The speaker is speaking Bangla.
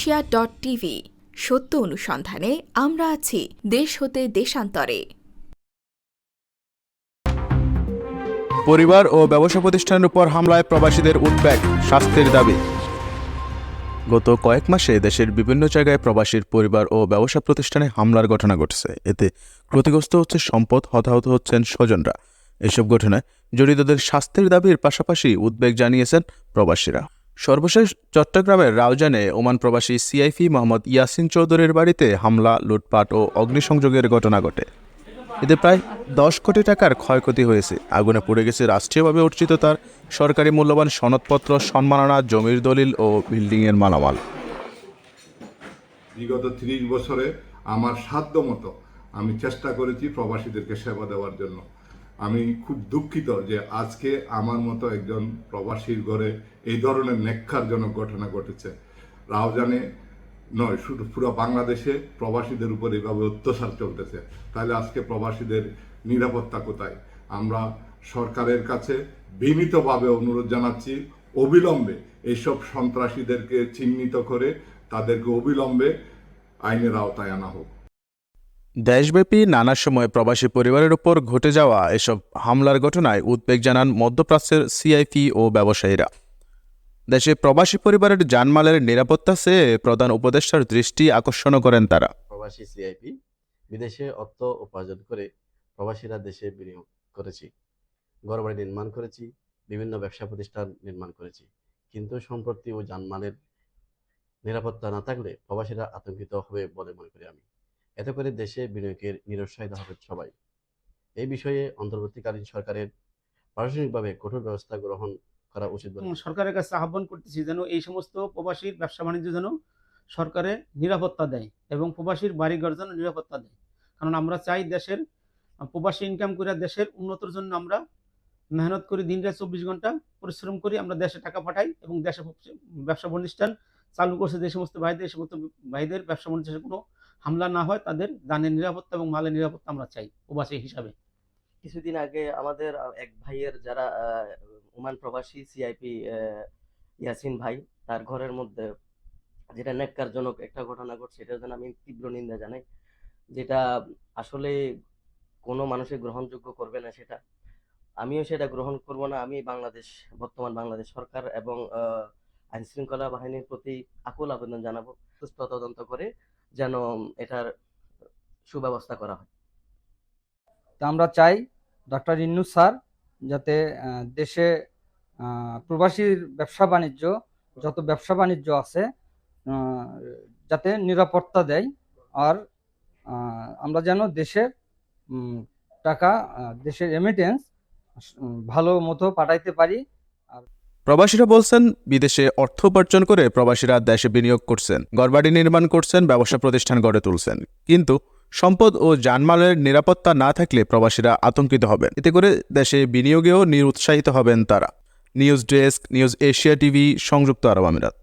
এশিয়া ডট টিভি সত্য অনুসন্ধানে আমরা আছি দেশ হতে দেশান্তরে। পরিবার ও ব্যবসা প্রতিষ্ঠানের উপর হামলায় প্রবাসীদের উদ্বেগ, শাস্তির দাবি। গত কয়েক মাসে দেশের বিভিন্ন জায়গায় প্রবাসীর পরিবার ও ব্যবসা প্রতিষ্ঠানে হামলার ঘটনা ঘটছে। এতে ক্ষতিগ্রস্ত হচ্ছে সম্পদ, হতাহত হচ্ছেন স্বজনরা। এসব ঘটনায় জড়িতদের শাস্তির দাবির পাশাপাশি উদ্বেগ জানিয়েছেন প্রবাসীরা। সর্বশেষ চট্টগ্রামের রাউজানে ওমান প্রবাসী সিআইফি মোহাম্মদ ইয়াসিন চৌধুরীর বাড়িতে হামলা, লুটপাট ও অগ্নিসংযোগের ঘটনা ঘটে। এতে প্রায় দশ কোটি টাকার ক্ষয়ক্ষতি হয়েছে। আগুনে পড়ে গেছে রাষ্ট্রীয়ভাবে অর্জিত তার সরকারি মূল্যবান সনদপত্র, সম্মাননা, জমির দলিল ও বিল্ডিংয়ের মালামাল। বিগত ত্রিশ বছরে আমার সাধ্য মতো আমি চেষ্টা করেছি প্রবাসীদেরকে সেবা দেওয়ার জন্য। আমি খুব দুঃখিত যে আজকে আমার মতো একজন প্রবাসীর ঘরে এই ধরনের নেক্ষারজনক ঘটনা ঘটেছে। রাউজানে নয়, শুধু পুরো বাংলাদেশে প্রবাসীদের উপর এভাবে অত্যাচার চলতেছে। তাহলে আজকে প্রবাসীদের নিরাপত্তা কোথায়? আমরা সরকারের কাছে বিনীতভাবে অনুরোধ জানাচ্ছি, অবিলম্বে এইসব সন্ত্রাসীদেরকে চিহ্নিত করে তাদেরকে অবিলম্বে আইনের আওতায় আনা হোক। দেশব্যাপী নানা সময় প্রবাসী পরিবারের উপর ঘটে যাওয়া এসব হামলার ঘটনায় উদ্বেগ জানান মধ্যপ্রাচ্যের সিআইপি ও ব্যবসায়ীরা। দেশে প্রবাসী পরিবারের জানমালের নিরাপত্তা চেয়ে প্রধান উপদেষ্টার দৃষ্টি আকর্ষণ করেন তারা। প্রবাসী সিআইপি বিদেশে অর্থ উপার্জন করে প্রবাসীরা দেশে বিনিয়োগ করেছি, ঘরবাড়ি নির্মাণ করেছি, বিভিন্ন ব্যবসা প্রতিষ্ঠান নির্মাণ করেছি। কিন্তু সম্পত্তি ও যানমালের নিরাপত্তা না থাকলে প্রবাসীরা আতঙ্কিত হবে বলে মনে করি আমি। এতে করে দেশে বিনিয়োগের নিরুৎসাহিত হবে সবাই। এই বিষয়ে অন্তর্বর্তীকালীন সরকারের প্রশাসনিকভাবে কঠোর ব্যবস্থা গ্রহণ করা উচিত সরকারের কাছে আহ্বান করতেছি যেন এই সমস্ত প্রবাসীর ব্যবসা বাণিজ্য যেন সরকারে নিরাপত্তা দেয় এবং প্রবাসীর বাড়িঘর যেন নিরাপত্তা দেয়। কারণ আমরা চাই দেশের প্রবাসী ইনকাম করে দেশের উন্নতির জন্য আমরা মেহনত করি, দিন রাত চব্বিশ ঘণ্টা পরিশ্রম করি, আমরা দেশে টাকা পাঠাই এবং দেশে ব্যবসা প্রতিষ্ঠান চালু করছে যে সমস্ত ভাইদের এই সমস্ত ভাইদের ব্যবসা বাণিজ্যের কোনো হামলা না হয়, তাদের জানের নিরাপত্তা এবং মালের নিরাপত্তা আমরা চাই প্রবাসী হিসাবে। কিছুদিন আগে আমাদের এক ভাইয়ের যারা ওমান প্রবাসী সিআইপি ইয়াসিন ভাই, তার ঘরের মধ্যে যেটা ন্যাক্কারজনক একটা ঘটনা ঘটছে এটার জন্য আমি তীব্র নিন্দা জানাই। যেটা আসলে কোনো মানুষের গ্রহণযোগ্য করবে না সেটা। আমিও সেটা গ্রহণ করব না। আমি বাংলাদেশ, বর্তমান বাংলাদেশ সরকার এবং আইন শৃঙ্খলা বাহিনীর প্রতি আকুল আবেদন জানাব। সুস্থ তদন্ত করে যেন এটার সুব্যবস্থা করা হয়। তা আমরা চাই ডক্টর ইন্নু স্যার যাতে দেশে প্রবাসীর ব্যবসা বাণিজ্য, যত ব্যবসা বাণিজ্য আছে যাতে নিরাপত্তা দেয় আর আমরা যেন দেশের টাকা দেশের রেমিটেন্স ভালো মতো পাঠাইতে পারি প্রবাসীরা বলছেন, বিদেশে অর্থ উপার্জন করে প্রবাসীরা দেশে বিনিয়োগ করছেন গড়বাড়ি নির্মাণ করছেন, ব্যবসা প্রতিষ্ঠান গড়ে তুলছেন। কিন্তু সম্পদ ও যানমালের নিরাপত্তা না থাকলে প্রবাসীরা আতঙ্কিত হবেন। এতে করে দেশে বিনিয়োগেও নিরুৎসাহিত হবেন তারা। News desk, news Asia TV, সংযুক্ত আরব আমিরাত।